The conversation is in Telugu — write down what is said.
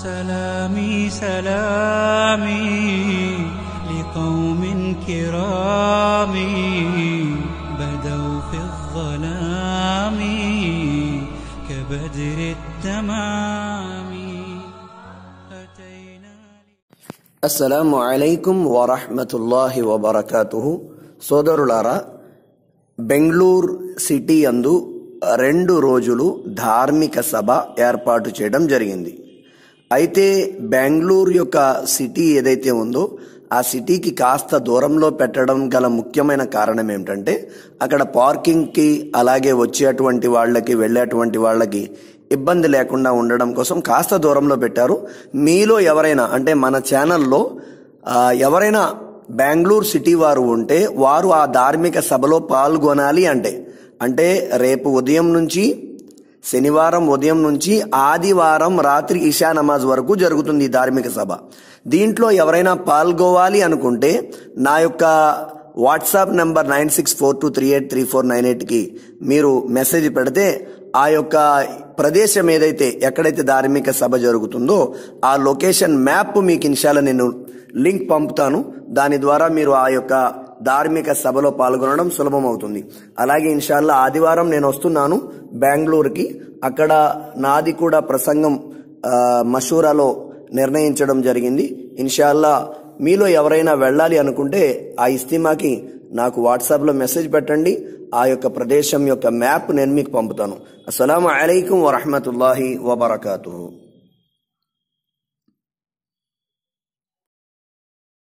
سلامي لقوم كرام بدوا في الظلام كبدر التمام أتينا అస్సలాము అలైకుం వరహ్మతుల్లాహి వబర్కాతుహు సోదరులారా బెంగళూరు సిటీ అందు రెండు రోజులు ధార్మిక సభ ఏర్పాటు చేయడం జరిగింది అయితే బెంగళూరు యొక్క సిటీ ఏదైతే ఉందో ఆ సిటీకి కాస్త దూరంలో పెట్టడం గల ముఖ్యమైన కారణం ఏమిటంటే అక్కడ పార్కింగ్కి అలాగే వచ్చేటువంటి వాళ్ళకి వెళ్ళేటువంటి వాళ్ళకి ఇబ్బంది లేకుండా ఉండడం కోసం కాస్త దూరంలో పెట్టారు. మీలో ఎవరైనా అంటే మన ఛానల్లో ఎవరైనా బెంగళూరు సిటీ వారు ఉంటే వారు ఆ ధార్మిక సభలో పాల్గొనాలి అంటే అంటే రేపు ఉదయం నుంచి శనివారం ఉదయం నుంచి ఆదివారం రాత్రి ఇషా నమాజ్ వరకు జరుగుతుంది ఈ ధార్మిక సభ. దీంట్లో ఎవరైనా పాల్గొవాలి అనుకుంటే నా యొక్క WhatsApp number nine six four two three eight three four nine ఎయిట్కి మీరు మెసేజ్ పెడితే ఆ యొక్క ప్రదేశం ఏదైతే ఎక్కడైతే ధార్మిక సభ జరుగుతుందో ఆ లొకేషన్ మ్యాప్ మీకు ఇన్షాల్లో నేను లింక్ పంపుతాను. దాని ద్వారా మీరు ఆ యొక్క ధార్మిక సభలో పాల్గొనడం సులభం అవుతుంది అలాగే ఇన్షాల్లా ఆదివారం నేను వస్తున్నాను బెంగళూరుకి. అక్కడ నాది కూడా ప్రసంగం మషూరాలో నిర్ణయించడం జరిగింది. ఇన్షాల్లా మీలో ఎవరైనా వెళ్ళాలి అనుకుంటే ఆ ఇస్తిమాకి నాకు వాట్సాప్లో మెసేజ్ పెట్టండి. ఆ యొక్క ప్రదేశం యొక్క మ్యాప్ నేను మీకు పంపుతాను. అస్సలం అలైకుం వరహమతుల్లాహి వబర్కూ